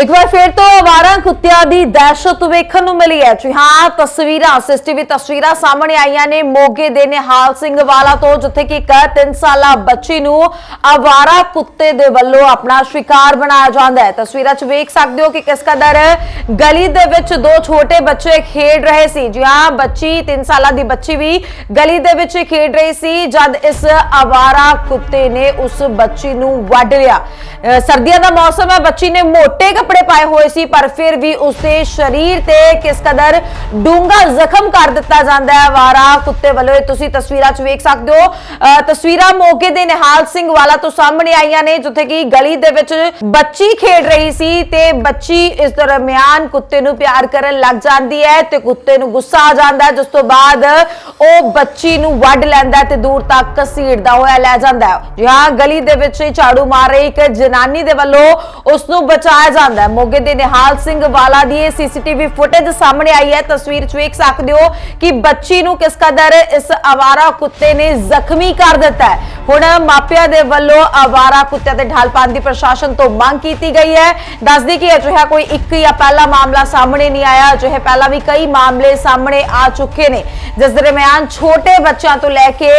ਇੱਕ ਵਾਰ ਫਿਰ ਤੋਂ ਆਵਾਰਾ ਕੁੱਤਿਆਂ ਦੀ ਦਹਿਸ਼ਤ ਵੇਖਣ ਨੂੰ ਮਿਲੀ ਹੈ। ਜੀ ਹਾਂ, ਤਸਵੀਰਾਂ ਸੀਸੀਟੀਵੀ ਤਸਵੀਰਾਂ ਸਾਹਮਣੇ ਆਈਆਂ ਨੇ। ਮੋਗੇ ਦੇ ਨਿਹਾਲ ਸਿੰਘ ਵਾਲਾ ਤੋਂ, ਜਿੱਥੇ ਕਿ ਇੱਕ 3 ਸਾਲਾ ਬੱਚੀ ਨੂੰ ਆਵਾਰਾ ਕੁੱਤੇ ਦੇ ਵੱਲੋਂ ਆਪਣਾ ਸ਼ਿਕਾਰ ਬਣਾਇਆ ਜਾਂਦਾ ਹੈ। ਤਸਵੀਰਾਂ 'ਚ ਵੇਖ ਸਕਦੇ ਹੋ ਕਿ ਕਿਸ ਕਦਰ ਗਲੀ ਦੇ ਵਿੱਚ ਦੋ ਛੋਟੇ ਬੱਚੇ ਖੇਡ ਰਹੇ ਸੀ। ਜੀ ਹਾਂ, ਬੱਚੀ 3 ਸਾਲਾਂ ਦੀ ਬੱਚੀ ਵੀ ਗਲੀ ਦੇ ਵਿੱਚ ਖੇਡ ਰਹੀ ਸੀ, ਜਦ ਇਸ ਆਵਾਰਾ ਕੁੱਤੇ ਨੇ ਉਸ ਬੱਚੀ ਨੂੰ ਵੱਢ ਲਿਆ। ਸਰਦੀਆਂ ਦਾ ਮੌਸਮ ਹੈ, ਬੱਚੀ ਨੇ ਮੋਟੇ ਕੱਪੜੇ ਪਾਏ ਹੋਏ ਸੀ, ਪਰ ਫਿਰ ਵੀ ਉਸਦੇ ਸਰੀਰ ਤੇ ਕਿਸ ਕਦਰ ਡੂੰਗਾ ਜ਼ਖਮ ਕਰ ਦਿੱਤਾ ਜਾਂਦਾ ਹੈ। ਵਾਰਾ ਕੁੱਤੇ ਵੱਲੋਂ ਤੁਸੀਂ ਤਸਵੀਰਾਂ 'ਚ ਵੇਖ ਸਕਦੇ ਹੋ। ਅਹ ਤਸਵੀਰਾਂ ਮੋਗੇ ਦੇ ਨਿਹਾਲ ਸਿੰਘ ਵਾਲਾ ਤੋਂ ਸਾਹਮਣੇ ਆਈਆਂ ਨੇ, ਜਿੱਥੇ ਕਿ ਗਲੀ ਦੇ ਵਿੱਚ ਬੱਚੀ ਖੇਡ ਰਹੀ ਸੀ ਤੇ ਬੱਚੀ ਇਸ ਦਰਮਿਆਨ ਕੁੱਤੇ ਨੂੰ ਪਿਆਰ ਕਰਨ ਲੱਗ ਜਾਂਦੀ ਹੈ ਤੇ ਕੁੱਤੇ ਨੂੰ ਗੁੱਸਾ ਆ ਜਾਂਦਾ ਜਿਸ ਤੋਂ ਬਾਅਦ ਉਹ ਬੱਚੀ ਨੂੰ ਵੱਢ ਲੈਂਦਾ ਤੇ ਦੂਰ ਤੱਕ ਘਸੀੜਦਾ ਹੋਇਆ ਲੈ ਜਾਂਦਾ ਹੈ। ਜੀ ਹਾਂ, ਗਲੀ ਦੇ ਵਿੱਚ ਝਾੜੂ ਮਾਰ ਰਹੀ ਇੱਕ ਜਨਾਨੀ ਦੇ ਵੱਲੋਂ ਉਸ ਨੂੰ ਬਚਾਇਆ ਜਾਂਦਾ ਹੈ। ਮੋਗੇ ਦੇ ਨਿਹਾਲ ਸਿੰਘ ਵਾਲਾ ਦੀ ਇਹ ਸੀਸੀਟੀਵੀ ਫੁਟੇਜ ਸਾਹਮਣੇ ਆਈ ਹੈ। ਤਸਵੀਰ 'ਚ ਵੇਖ ਸਕਦੇ ਹੋ ਕਿ ਬੱਚੀ ਨੂੰ ਕਿਸ ਕਦਰ ਇਸ ਆਵਾਰਾ ਕੁੱਤੇ ਨੇ ਜ਼ਖਮੀ ਕਰ ਦਿੱਤਾ ਹੈ। ਹੁਣ ਮਾਪਿਆਂ ਦੇ ਵੱਲੋਂ ਆਵਾਰਾ ਕੁੱਤਿਆਂ ਤੇ ਢਾਲ ਪਾਉਣ ਦੀ ਪ੍ਰਸ਼ਾਸਨ ਤੋਂ ਮੰਗ ਕੀਤੀ ਗਈ ਹੈ। ਦੱਸਦੀ ਕਿ ਅਜਿਹਾ ਕੋਈ ਇੱਕ ਜਾਂ ਪਹਿਲਾ ਮਾਮਲਾ ਸਾਹਮਣੇ ਨਹੀਂ ਆਇਆ। ਅਜਿਹੇ ਪਹਿਲਾਂ ਵੀ ਕਈ ਮਾਮਲੇ ਸਾਹਮਣੇ ਆ ਚੁੱਕੇ ਨੇ। ਜਿਸ ਦਰਮਿਆਨ ਛੋਟੇ ਬੱਚਿਆਂ ਤੋਂ ਲੈ ਕੇ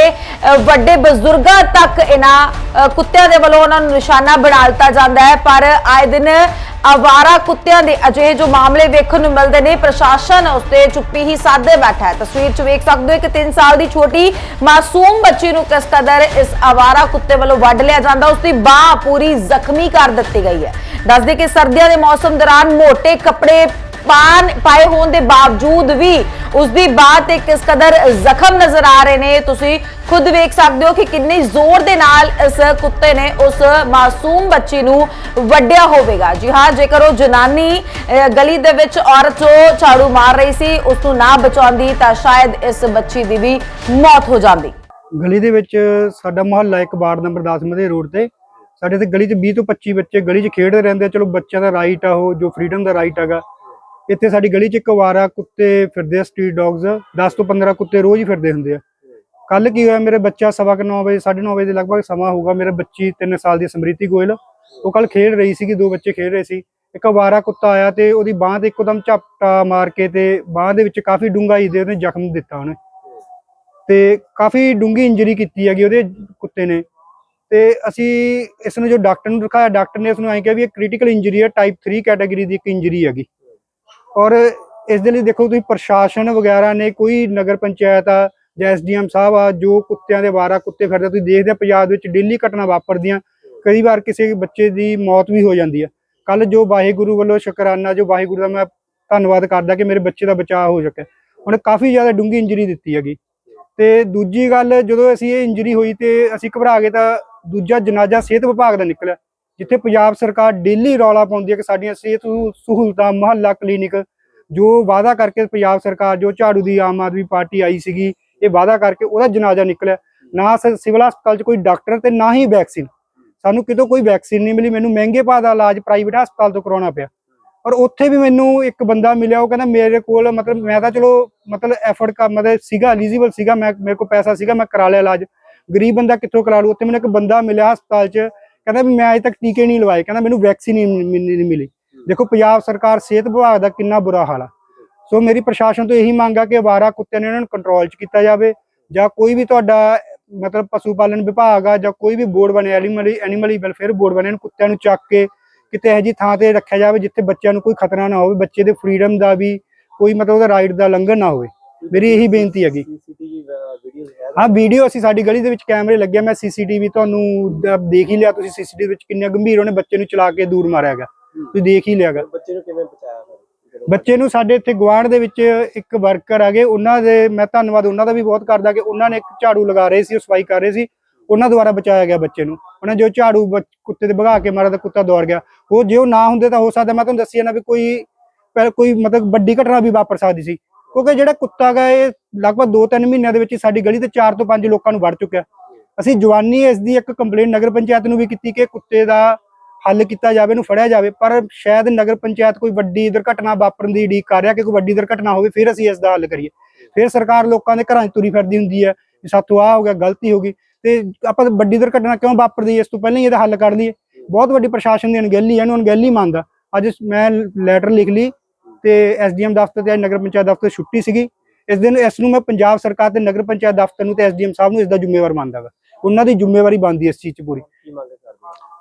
ਵੱਡੇ ਬਜ਼ੁਰਗਾਂ ਤੱਕ ਇਹਨਾਂ ਕੁੱਤਿਆਂ ਦੇ ਵੱਲੋਂ ਉਹਨਾਂ ਨੂੰ ਨਿਸ਼ਾਨਾ ਬਣਾ ਦਿੱਤਾ ਜਾਂਦਾ ਹੈ। ਪਰ ਆਏ ਦਿਨ ਆਵਾਰਾ ਕੁੱਤਿਆਂ ਦੇ ਅਜਿਹੇ ਜੋ ਮਾਮਲੇ ਵੇਖਣ ਨੂੰ ਮਿਲਦੇ ਨੇ, ਪ੍ਰਸ਼ਾਸਨ ਉਸ ਚੁੱਪੀ ਹੀ ਸਾਧੇ ਬੈਠਾ ਹੈ। ਤਸਵੀਰ 'ਚ ਵੇਖ ਸਕਦੇ ਹੋ ਕਿ 3 ਸਾਲ ਦੀ ਛੋਟੀ ਮਾਸੂਮ ਬੱਚੀ ਨੂੰ ਕਿਸ ਕਦਰ ਇਸ ਆਵਾਰਾ ਕੁੱਤੇ ਵੱਲੋਂ ਵੱਢ ਲਿਆ ਜਾਂਦਾ, ਉਸਦੀ ਬਾਹ ਪੂਰੀ ਜ਼ਖਮੀ ਕਰ ਦਿੱਤੀ ਗਈ ਹੈ। ਦੱਸਦੇ ਕਿ ਸਰਦੀਆਂ ਦੇ ਮੌਸਮ ਦੌਰਾਨ ਮੋٹے ਕੱਪੜੇ ਪਾਨ ਪਾਏ ਹੋਣ ਦੇ ਬਾਵਜੂਦ ਵੀ ਉਸ ਦੀ ਬਾਹ ਤੇ ਕਿਸ ਕਦਰ ਜ਼ਖਮ ਨਜ਼ਰ ਆ ਰਹੇ ਨੇ। ਤੁਸੀਂ ਖੁਦ ਵੇਖ ਸਕਦੇ ਹੋ ਕਿ ਕਿੰਨੇ ਜ਼ੋਰ ਦੇ ਨਾਲ ਇਸ ਕੁੱਤੇ ਨੇ ਉਸ ਮਾਸੂਮ ਬੱਚੀ ਨੂੰ ਵੱਢਿਆ ਹੋਵੇਗਾ। ਜੀ ਹਾਂ, ਜੇਕਰ ਉਹ ਜਨਾਨੀ ਗਲੀ ਦੇ ਵਿੱਚ ਔਰਤ ਜੋ ਝਾੜੂ ਮਾਰ ਰਹੀ ਸੀ, ਉਸ ਨੂੰ ਨਾ ਬਚਾਉਂਦੀ ਤਾਂ ਸ਼ਾਇਦ ਇਸ ਬੱਚੀ ਦੀ ਵੀ ਮੌਤ ਹੋ ਜਾਂਦੀ। ਗਲੀ ਦੇ ਵਿੱਚ ਸਾਡਾ ਮੁਹੱਲਾ ਇੱਕ ਵਾਰਡ ਨੰਬਰ 10 ਮਧੇ ਰੋਡ ਤੇ। ਸਾਡੇ ਤੇ ਗਲੀ 'ਚ 20 ਤੋਂ 25 ਬੱਚੇ ਗਲੀ 'ਚ ਖੇਡਦੇ ਰਹਿੰਦੇ ਆ। ਚਲੋ ਬੱਚਿਆਂ ਦਾ ਰਾਈਟ ਆ ਉਹ, ਜੋ ਫਰੀडम ਦਾ ਰਾਈਟ ਹੈਗਾ। ਇੱਥੇ ਸਾਡੀ ਗਲੀ 'ਚ ਇੱਕ ਵਾਰਾ ਕੁੱਤੇ ਫਿਰਦੇ ਆ ਸਟਰੀਟ ਡੌਗਸ 10 ਤੋਂ 15 ਕੁੱਤੇ ਰੋਜ਼ ਹੀ ਫਿਰਦੇ ਹੁੰਦੇ ਆ। ਕੱਲ ਕੀ ਹੋਇਆ, ਮੇਰੇ ਬੱਚਾ ਸਵਾ ਕੇ ਨੌ ਵਜੇ 9:30 ਵਜੇ ਦੇ ਲਗਭਗ ਸਮਾਂ ਹੋਊਗਾ, ਮੇਰੇ ਬੱਚੀ 3 ਸਾਲ ਦੀ ਸਮ੍ਰਿਤੀ ਗੋਇਲ। ਉਹ ਕੱਲ ਖੇਡ ਰਹੀ ਸੀਗੀ, ਦੋ ਬੱਚੇ ਖੇਡ ਰਹੇ ਸੀ। ਇੱਕ ਵਾਰਾ ਕੁੱਤਾ ਆਇਆ ਤੇ ਉਹਦੀ ਬਾਹ ਤੇ ਇੱਕਦਮ ਝਪਟਾ ਮਾਰ ਕੇ ਤੇ ਬਾਹ ਦੇ ਵਿੱਚ ਕਾਫੀ ਡੂੰਘਾਈ ਦੇ ਉਹਨੇ ਜ਼ਖਮ ਦਿੱਤਾ ਉਹਨੇ। ਤੇ ਕਾਫੀ ਡੂੰਗੀ ਇੰਜਰੀ ਕੀਤੀ ਹੈਗੀ ਉਹਦੇ ਕੁੱਤੇ ਨੇ। ਤੇ ਅਸੀਂ ਇਸ ਨੂੰ ਜੋ ਡਾਕਟਰ ਨੂੰ ਦਿਖਾਇਆ, ਡਾਕਟਰ ਨੇ ਇਸ ਨੂੰ ਐਂ ਕਿਹਾ ਵੀ ਇਹ ਕ੍ਰਿਟੀਕਲ ਇੰਜਰੀ ਹੈ ਟਾਈਪ 3 ਕੈਟਾਗਰੀ ਦੀ ਇੱਕ ਇੰਜਰੀ ਹੈਗੀ। ਔਰ ਇਸ ਦੇ ਲਈ ਦੇਖੋ ਤੁਸੀਂ ਪ੍ਰਸ਼ਾਸਨ ਵਗੈਰਾ ਨੇ ਕੋਈ ਨਗਰ ਪੰਚਾਇਤ ਆ ਜਾਂ ਐਸਡੀਐਮ ਸਾਹਿਬ ਆ, ਜੋ ਕੁੱਤਿਆਂ ਦੇ ਵਾਰਾ ਕੁੱਤੇ ਫਿਰਦੇ ਤੁਸੀਂ ਦੇਖਦੇ ਆ ਪੰਜਾਬ ਵਿੱਚ ਡੇਲੀ ਘਟਨਾ ਵਾਪਰਦੀਆਂ। ਕਈ ਵਾਰ ਕਿਸੇ ਬੱਚੇ ਦੀ ਮੌਤ ਵੀ ਹੋ ਜਾਂਦੀ ਆ। ਕੱਲ ਜੋ ਵਾਹਿਗੁਰੂ ਵੱਲੋਂ ਸ਼ੁਕਰਾਨਾ, ਜੋ ਵਾਹਿਗੁਰੂ ਦਾ ਮੈਂ ਧੰਨਵਾਦ ਕਰਦਾ ਕਿ ਮੇਰੇ ਬੱਚੇ ਦਾ ਬਚਾਅ ਹੋ ਸਕਿਆ। ਉਹਨੇ ਕਾਫੀ ਜ਼ਿਆਦਾ ਡੂੰਗੀ ਇੰਜਰੀ ਦਿੱਤੀ ਹੈਗੀ। ਤੇ ਦੂਜੀ ਗੱਲ, ਜਦੋਂ ਅਸੀਂ ਇਹ ਇੰਜਰੀ ਹੋਈ ਤੇ ਅਸੀਂ ਘਬਰਾ ਗਏ ਤਾਂ ਦੂਜਾ ਜਨਾਜ਼ਾ ਸਿਹਤ ਵਿਭਾਗ ਦਾ ਨਿਕਲਿਆ। ਜਿੱਥੇ ਪੰਜਾਬ ਸਰਕਾਰ ਡੇਲੀ ਰੌਲਾ ਪਾਉਂਦੀ ਹੈ ਕਿ ਸਾਡੀਆਂ ਸਿਹਤ ਸਹੂਲਤਾਂ, ਮੁਹੱਲਾ ਕਲੀਨਿਕ ਜੋ ਵਾਅਦਾ ਕਰਕੇ ਪੰਜਾਬ ਸਰਕਾਰ, ਜੋ ਝਾੜੂ ਦੀ ਆਮ ਆਦਮੀ ਪਾਰਟੀ ਆਈ ਸੀਗੀ, ਇਹ ਵਾਅਦਾ ਕਰਕੇ ਉਹਦਾ ਜਨਾਜ਼ਾ ਨਿਕਲਿਆ। ਨਾ ਸਿਵਲ ਹਸਪਤਾਲ 'ਚ ਕੋਈ ਡਾਕਟਰ ਤੇ ਨਾ ਹੀ ਵੈਕਸੀਨ ਸਾਨੂੰ ਕਿਤੋਂ ਕੋਈ ਵੈਕਸੀਨ ਨਹੀਂ ਮਿਲੀ, ਮੈਨੂੰ ਮਹਿੰਗੇ ਭਾਅ ਦਾ ਇਲਾਜ ਪ੍ਰਾਈਵੇਟ ਹਸਪਤਾਲ ਤੋਂ ਕਰਾਉਣਾ ਪਿਆ। ਔਰ ਉੱਥੇ ਵੀ ਮੈਨੂੰ ਇੱਕ ਬੰਦਾ ਮਿਲਿਆ, ਉਹ ਕਹਿੰਦਾ ਮੇਰੇ ਕੋਲ ਮਤਲਬ ਮੈਂ ਤਾਂ ਚਲੋ ਮਤਲਬ ਐਫਰਟ ਕਰ, ਮਤਲਬ ਸੀਗਾ ਐਲੀਜੀਬਲ ਸੀਗਾ, ਮੈਂ, ਮੇਰੇ ਕੋਲ ਪੈਸਾ ਸੀਗਾ, ਮੈਂ ਕਰਾ ਲਿਆ ਇਲਾਜ। ਗਰੀਬ ਬੰਦਾ ਕਿੱਥੋਂ ਕਰਾ ਲੂ? ਉੱਥੇ ਮੈਨੂੰ ਇੱਕ ਬੰਦਾ ਮਿਲਿਆ ਹਸਪਤਾਲ 'ਚ ਕਹਿੰਦਾ ਵੀ ਮੈਂ ਅਜੇ ਤੱਕ ਟੀਕੇ ਨਹੀਂ ਲਵਾਏ। ਕਹਿੰਦਾ ਮੈਨੂੰ ਵੈਕਸੀਨ ਨਹੀਂ ਮਿਲੀ ਦੇਖੋ, ਪੰਜਾਬ ਸਰਕਾਰ ਸਿਹਤ ਵਿਭਾਗ ਦਾ ਕਿੰਨਾ ਬੁਰਾ ਹਾਲ ਆ। ਸੋ ਮੇਰੀ ਪ੍ਰਸ਼ਾਸਨ ਤੋਂ ਇਹੀ ਮੰਗ ਆ ਕਿ ਅਵਾਰਾ ਕੁੱਤਿਆਂ ਨੂੰ ਇਹਨਾਂ ਨੂੰ ਕੰਟਰੋਲ 'ਚ ਕੀਤਾ ਜਾਵੇ ਜਾਂ ਕੋਈ ਵੀ ਤੁਹਾਡਾ, ਮਤਲਬ ਪਸ਼ੂ ਪਾਲਣ ਵਿਭਾਗ ਆ ਜਾਂ ਕੋਈ ਵੀ ਬੋਰਡ ਬਣਿਆ ਐਨੀਮਲ ਐਨੀਮਲ ਵੈਲਫੇਅਰ ਬੋਰਡ ਬਣਿਆ ਇਹਨਾਂ ਕੁੱਤਿਆਂ ਨੂੰ ਚੱਕ ਕੇ ਕਿਤੇ ਇਹੋ ਜਿਹੀ ਥਾਂ ਤੇ ਰੱਖਿਆ ਜਾਵੇ ਜਿੱਥੇ ਬੱਚਿਆਂ ਨੂੰ ਕੋਈ ਖਤਰਾ ਨਾ ਹੋਵੇ, ਬੱਚੇ ਦੇ ਫਰੀडम ਦਾ ਵੀ ਕੋਈ ਮਤਲਬ ਉਹਦਾ ਰਾਈਟ ਦਾ ਲੰਘਣ ਨਾ ਹੋਵੇ। ਮੇਰੀ ਇਹੀ ਬੇਨਤੀ ਹੈਗੀ। ਹਾਂ ਵੀਡੀਓ ਅਸੀਂ ਸਾਡੀ ਗਲੀ ਦੇ ਵਿੱਚ ਕੈਮਰੇ ਲੱਗੇ ਆ, ਮੈਂ ਸੀਸੀਟੀਵੀ ਤੁਹਾਨੂੰ ਦੇਖ ਹੀ ਲਿਆ ਤੁਸੀਂ ਸੀਸੀਟੀਵੀ ਵਿੱਚ ਕਿੰਨੇ ਗੰਭੀਰ ਉਹਨੇ ਬੱਚੇ ਨੂੰ ਚਲਾ ਕੇ ਦੂਰ ਮਾਰਿਆ ਹੈਗਾ। ਤੁਸੀਂ ਦੇਖ ਹੀ ਲਿਆਗਾ ਬੱਚੇ ਨੂੰ ਕਿਵੇਂ ਬਚਾਇਆ ਬੱਚੇ ਨੂੰ ਸਾਡੇ ਇੱਥੇ ਗੁਆਂਢ ਦੇ ਵਿੱਚ ਇੱਕ ਵਰਕਰ ਹੈਗੇ ਉਹਨਾਂ ਦੇ ਮੈਂ ਧੰਨਵਾਦ ਉਹਨਾਂ ਦਾ ਵੀ ਬਹੁਤ ਕਰਦਾ ਕਿ ਉਹਨਾਂ ਨੇ ਇੱਕ ਝਾੜੂ ਲਗਾ ਰਹੇ ਸੀ ਉਹ ਸਫ਼ਾਈ ਕਰ ਰਹੇ ਸੀ। ਉਹਨਾਂ ਦੁਆਰਾ ਬਚਾਇਆ ਗਿਆ ਬੱਚੇ ਨੂੰ। ਉਹਨਾਂ ਜੋ ਝਾੜੂ ਕੁੱਤੇ ਤੇ ਭਗਾ ਕੇ ਮਾਰਿਆ ਤਾਂ ਕੁੱਤਾ ਦੌੜ ਗਿਆ। ਉਹ ਜੇ ਉਹ ਨਾ ਹੁੰਦੇ ਤਾਂ ਹੋ ਸਕਦਾ ਮੈਂ ਤੁਹਾਨੂੰ ਦੱਸਿਆ ਨਾ ਵੀ ਕੋਈ ਕੋਈ ਮਤਲਬ ਵੱਡੀ ਘਟਨਾ ਵੀ ਵਾਪਰ ਸਕਦੀ ਸੀ। ਕਿਉਂਕਿ ਜਿਹੜਾ ਕੁੱਤਾ ਗਾ ਇਹ ਲਗਭਗ 2-3 ਮਹੀਨਿਆਂ ਦੇ ਵਿੱਚ ਸਾਡੀ ਗਲੀ ਤੇ 4 ਤੋਂ 5 ਲੋਕਾਂ ਨੂੰ ਵੜ ਚੁੱਕਿਆ। ਅਸੀਂ ਜਵਾਨੀ ਇਸ ਦੀ ਇੱਕ ਕੰਪਲੇਂਟ ਨਗਰ ਪੰਚਾਇਤ ਨੂੰ ਵੀ ਕੀਤੀ ਕਿ ਕੁੱਤੇ ਦਾ ਹੱਲ ਕੀਤਾ ਜਾਵੇ, ਇਹਨੂੰ ਫੜਿਆ ਜਾਵੇ, ਪਰ ਸ਼ਾਇਦ ਨਗਰ ਪੰਚਾਇਤ ਕੋਈ ਵੱਡੀ ਦੁਰਘਟਨਾ ਵਾਪਰਨ ਦੀ ਉਡੀਕ ਕਰ ਰਿਹਾ ਕਿ ਕੋਈ ਵੱਡੀ ਦੁਰਘਟਨਾ ਹੋਵੇ, ਫਿਰ ਅਸੀਂ ਇਸ ਦਾ ਹੱਲ ਕਰੀਏ। ਫਿਰ ਸਰਕਾਰ ਲੋਕਾਂ ਦੇ ਘਰਾਂ 'ਚ ਤੁਰੀ ਫਿਰਦੀ ਹੁੰਦੀ ਹੈ ਵੀ ਸਾਥੋਂ ਆਹ ਹੋ ਗਿਆ, ਗਲਤੀ ਹੋ ਗਈ। ਤੇ ਆਪਾਂ ਵੱਡੀ ਦੁਰਘਟਨਾ ਕਿਉਂ ਵਾਪਰਦੀ ਹੈ? ਇਸ ਤੋਂ ਪਹਿਲਾਂ ਹੀ ਇਹਦਾ ਹੱਲ ਕਰ ਲਈਏ। ਬਹੁਤ ਵੱਡੀ ਪ੍ਰਸ਼ਾਸਨ ਦੀ ਅਣਗਹਿਲੀ ਹੈ, ਇਹਨੂੰ ਅਣਗਹਿਲੀ ਮੰਨਦਾ। ਅੱਜ ਮੈਂ ਲੈਟਰ ਲਿਖ ਲਈ ਤੇ ਐਸਡੀਐਮ ਦਫ਼ਤਰ ਤੇ ਅੱਜ ਨਗਰ ਪੰਚਾਇਤ ਦਫ਼ਤਰ ਛੁੱਟੀ ਸੀਗੀ। ਇਸ ਦਿਨ ਇਸ ਨੂੰ ਮੈਂ ਪੰਜਾਬ ਸਰਕਾਰ ਤੇ ਨਗਰ ਪੰਚਾਇਤ ਦਫ਼ਤਰ ਨੂੰ ਤੇ ਐਸਡੀਐਮ ਸਾਹਿਬ ਨੂੰ ਇਸ ਦਾ ਜ਼ਿੰਮੇਵਾਰ ਮੰਨਦਾ ਗਾ। ਉਹਨਾਂ ਦੀ ਜ਼ਿੰਮੇਵਾਰੀ ਬਣਦੀ ਹੈ ਇਸ ਚੀਜ਼ 'ਚ ਪੂਰੀ। ਹੋ?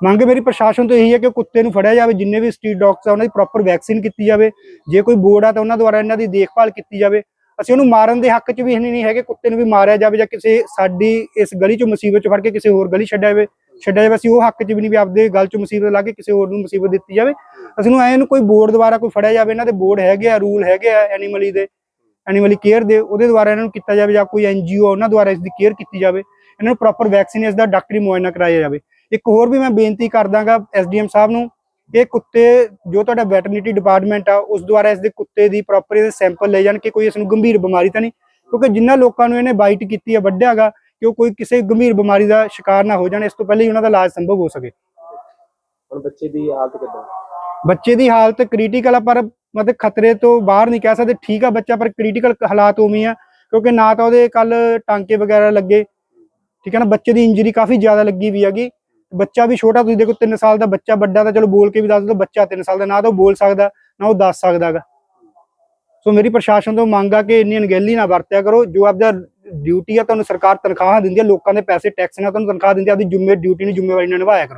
ਮੰਗ ਮੇਰੀ ਪ੍ਰਸ਼ਾਸਨ ਤੋਂ ਇਹੀ ਹੈ ਕਿ ਕੁੱਤੇ ਨੂੰ ਫੜਿਆ ਜਾਵੇ ਜਿੰਨੇ ਵੀ ਸਟਰੀਟ ਡੌਗਸ ਆ ਉਹਨਾਂ ਦੀ ਪ੍ਰੋਪਰ ਵੈਕਸੀਨ ਕੀਤੀ ਜਾਵੇ। ਜੇ ਕੋਈ ਬੋਰਡ ਆ ਤਾਂ ਉਹਨਾਂ ਦੁਆਰਾ ਇਹਨਾਂ ਦੀ ਦੇਖਭਾਲ ਕੀਤੀ ਜਾਵੇ। ਅਸੀਂ ਉਹਨੂੰ ਮਾਰਨ ਦੇ ਹੱਕ 'ਚ ਵੀ ਨਹੀਂ ਹੈਗੇ ਕੁੱਤੇ ਨੂੰ ਵੀ ਮਾਰਿਆ ਜਾਵੇ ਜਾਂ ਕਿਸੇ ਸਾਡੀ ਇਸ ਗਲੀ 'ਚੋਂ ਮੁਸੀਬਤ 'ਚ ਫੜ ਕੇ ਕਿਸੇ ਹੋਰ ਗਲੀ ਛੱਡਿਆ ਜਾਵੇ। ਛੱਡਿਆ ਜਾਵੇ ਅਸੀਂ ਉਹ ਹੱਕ 'ਚ ਵੀ ਨਹੀਂ ਵੀ ਆਪਦੇ ਗਲ 'ਚ ਮੁਸੀਬਤ ਲਾ ਕੇ ਕਿਸੇ ਹੋਰ ਨੂੰ ਮੁਸੀਬਤ ਦਿੱਤੀ ਜਾਵੇ। ਅਸੀਂ ਨੂੰ ਐਂ ਕੋਈ ਬੋਰਡ ਦੁਆਰਾ ਕੋਈ ਫੜਿਆ ਜਾਵੇ, ਇਹਨਾਂ ਦੇ ਬੋਰਡ ਹੈਗੇ ਆ, ਰੂਲ ਹੈਗੇ ਆ ਐਨੀਮਲੀ ਦੇ ਐਨੀਮਲੀ ਕੇਅਰ ਦੇ, ਉਹਦੇ ਦੁਆਰਾ ਇਹਨਾਂ ਨੂੰ ਕੀਤਾ ਜਾਵੇ ਜਾਂ ਕੋਈ ਐਨਜੀਓ ਉਹਨਾਂ ਦੁਆਰਾ ਇਸ ਦੀ ਕੇਅਰ ਕੀਤੀ ਜਾਵੇ, ਇਹਨਾਂ ਨੂੰ ਪ੍ਰੋਪਰ ਵੈਕਸੀਨ ਦਾ ਡਾਕਟਰੀ ਮੁਆਇਨਾ ਕਰਾਇਆ ਜਾਵੇ। ਇੱਕ ਹੋਰ ਵੀ ਮੈਂ ਬੇਨਤੀ ਕਰਦਾਗਾ ਐਸਡੀਐਮ ਸਾਹਿਬ ਨੂੰ, ਇਹ ਕੁੱਤੇ, ਜੋ ਤੁਹਾਡਾ ਵੈਟਰਨਰੀ ਡਿਪਾਰਟਮੈਂਟ ਆ, ਉਸ ਦੁਆਰਾ ਇਸ ਦੇ ਕੁੱਤੇ ਦੀ ਪ੍ਰੋਪਰ ਇਹਦੇ ਸੈਂਪਲ ਲੈ ਜਾਣ ਕਿ ਕੋਈ ਇਸ ਨੂੰ ਗੰਭੀਰ ਬਿਮਾਰੀ ਤਾਂ ਨਹੀਂ, ਕਿਉਂਕਿ ਜਿਨ੍ਹਾਂ ਲੋਕਾਂ ਨੂੰ ਇਹਨੇ ਬਾਈਟ ਕੀਤੀ ਹੈ ਵੱਢਿਆਗਾ ਕਿ ਉਹ ਕੋਈ ਕਿਸੇ ਗੰਭੀਰ ਬਿਮਾਰੀ ਦਾ ਸ਼ਿਕਾਰ ਨਾ ਹੋ ਜਾਣ, ਇਸ ਤੋਂ ਪਹਿਲਾਂ ਹੀ ਉਹਨਾਂ ਦਾ ਇਲਾਜ ਸੰਭਵ ਹੋ ਸਕੇ। ਹੁਣ ਬੱਚੇ ਦੀ ਹਾਲਤ ਕਿੱਦਾਂ? ਬੱਚੇ ਦੀ ਹਾਲਤ ਕ੍ਰਿਟੀਕਲ ਆ, ਪਰ ਮਤਲਬ ਖਤਰੇ ਤੋਂ ਬਾਹਰ ਨਹੀਂ ਕਹਿ ਸਕਦੇ। ਠੀਕ ਆ ਬੱਚਾ, ਪਰ ਕ੍ਰਿਟੀਕਲ ਹਾਲਾਤ ਉਵੇਂ ਆ, ਕਿਉਂਕਿ ਨਾ ਤਾਂ ਉਹਦੇ ਕੱਲ ਟਾਂਕੇ ਵਗੈਰਾ ਲੱਗੇ। ਠੀਕ ਹੈ ਨਾ, ਬੱਚੇ ਦੀ ਇੰਜਰੀ ਕਾਫੀ ਜ਼ਿਆਦਾ ਲੱਗੀ ਵੀ ਹੈਗੀ। ਬੱਚਾ ਵੀ ਛੋਟਾ, ਤੁਸੀਂ ਦੇਖੋ 3 ਸਾਲ ਦਾ ਬੱਚਾ ਵੱਡਾ, ਤਾਂ ਚਲੋ ਬੋਲ ਕੇ ਵੀ ਦੱਸ ਦੋ ਬੱਚਾ 3 ਸਾਲ ਦਾ, ਨਾ ਤਾਂ ਉਹ ਬੋਲ ਸਕਦਾ, ਨਾ ਉਹ ਦੱਸ ਸਕਦਾਗਾ ਸੋ ਮੇਰੀ ਪ੍ਰਸ਼ਾਸਨ ਤੋਂ ਮੰਗ ਆ ਕਿ ਇੰਨੀ ਅਣਗਹਿਲੀ ਨਾ ਵਰਤਿਆ ਕਰੋ। ਜੋ ਆਪਦਾ ਡਿਊਟੀ ਆ, ਤੁਹਾਨੂੰ ਸਰਕਾਰ ਤਨਖਾਹਾਂ ਦਿੰਦੀ ਆ, ਲੋਕਾਂ ਦੇ ਪੈਸੇ ਟੈਕਸ ਨਾਲ ਤੁਹਾਨੂੰ ਤਨਖਾਹ ਦਿੰਦੀ ਆ, ਆਪਦੀ ਜ਼ਿੰਮੇ ਡਿਊਟੀ ਨੂੰ ਜ਼ਿੰਮੇਵਾਰੀ ਨਾਲ ਨਿਭਾਇਆ ਕਰੋ।